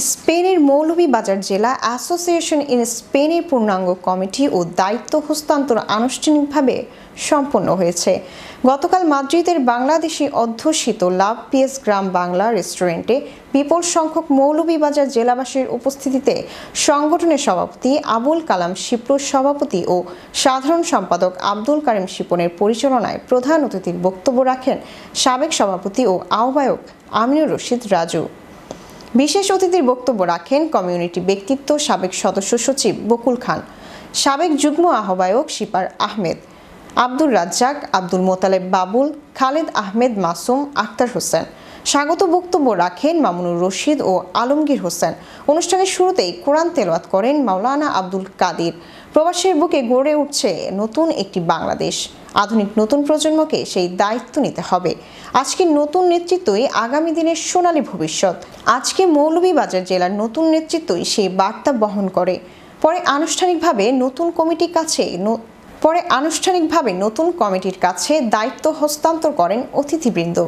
স্পেনের মৌলভীবাজার জেলা association in স্পেনের পূর্ণাঙ্গ কমিটি ও দায়িত্ব হস্তান্তর আনুষ্ঠানিকভাবে সম্পন্ন হয়েছে। গতকাল মাদ্রিদের বাংলাদেশি অধ্যুষিত লাভ পিএস গ্রাম বাংলা রেস্টুরেন্টে বিপুল সংখ্যক মৌলভীবাজার জেলাবাসীর উপস্থিতিতে সংগঠনের সভাপতি আবুল কালাম শিপ্রুর সভাপতি ও সাধারণ সম্পাদক আব্দুল কারিম শিপনের পরিচালনায় প্রধান অতিথির বক্তব্য রাখেন সাবেক সভাপতি ও আহ্বায়ক আমিনুর রশিদ রাজু। বিশেষ অতিথির বক্তব্য রাখেন কমিউনিটি ব্যক্তিত্ব সাবেক সদস্য সচিব বকুল খান, সাবেক যুগ্ম আহ্বায়ক শিপার আহমেদ, আব্দুর রাজ্জাক, আব্দুল মোতালেব বাবুল, খালেদ আহমেদ মাসুম আক্তার হোসেন। স্বাগত বক্তব্য রাখেন মামুনুর রশিদ ও আলমগীর হোসেন। অনুষ্ঠানের শুরুতেই কোরআন তেলাওয়াত করেন মাওলানা আব্দুল কাদির। প্রবাসের বুকে গড়ে উঠছে নতুন একটি বাংলাদেশ। আধুনিক নতুন প্রজন্মকে সেই দায়িত্ব নিতে হবে। আজকে নতুন নেতৃত্বই আগামী দিনের সোনালী ভবিষ্যৎ। আজকে মৌলভীবাজার জেলার নতুন নেতৃত্বই সেই বার্তা বহন করে। পরে আনুষ্ঠানিকভাবে নতুন কমিটির কাছে পরে আনুষ্ঠানিকভাবে নতুন কমিটির কাছে দায়িত্ব হস্তান্তর করেন অতিথিবৃন্দ।